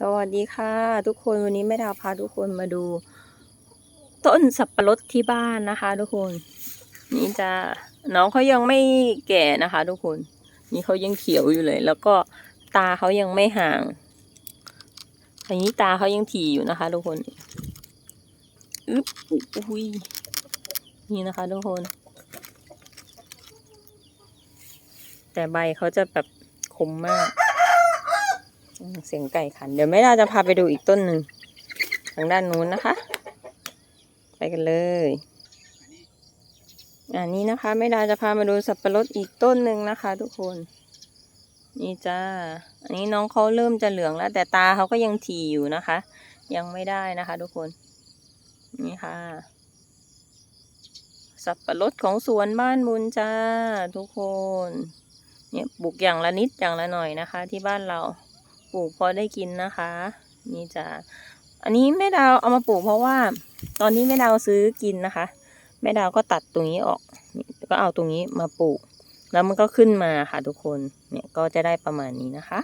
สวัสดีค่ะ ทุกคนวันนี้แม่ดาวพาทุกคนมาดู ต้นสับปะรดที่บ้านนะคะ ทุกคน นี่จะน้องเขายังไม่แก่นะคะ ทุกคน นี่เขายังเขียวอยู่เลย แล้วก็ตาเขายังไม่ห่างอันนี้ตาเขายังถี่อยู่นะคะ ทุกคนอึ๊บอุ้ยนี่นะคะ ทุกคน แต่ใบเขาจะแบบคมมาก เสียงไก่ขัน เดี๋ยวแม่ดาจะพาไปดูอีกต้นหนึ่งทางด้านนู้นนะคะ ไปกันเลยอันนี้นะคะแม่ดาจะพามาดูสับปะรดอีกต้นหนึ่งนะคะ ทุกคน นี่จ้าอันนี้น้องเขาเริ่มจะเหลืองแล้ว แต่ตาเขาก็ยังถี่อยู่นะคะ ยังไม่ได้นะคะ ทุกคน นี่ค่ะ สับปะรดของสวนบ้านบุญจ้า ทุกคน เนี่ยปลูกอย่างละนิดอย่างละหน่อยนะคะ ที่บ้านเรา ปลูกพอได้กินนะคะ นี่จะอันนี้แม่ดาวเอามาปลูกเพราะว่า ตอนนี้แม่ดาวซื้อกินนะคะ แม่ดาวก็ตัดตรงนี้ออกก็เอาตรงนี้มาปลูก แล้วมันก็ขึ้นมาค่ะทุกคนเนี่ยก็จะได้ประมาณนี้นะคะ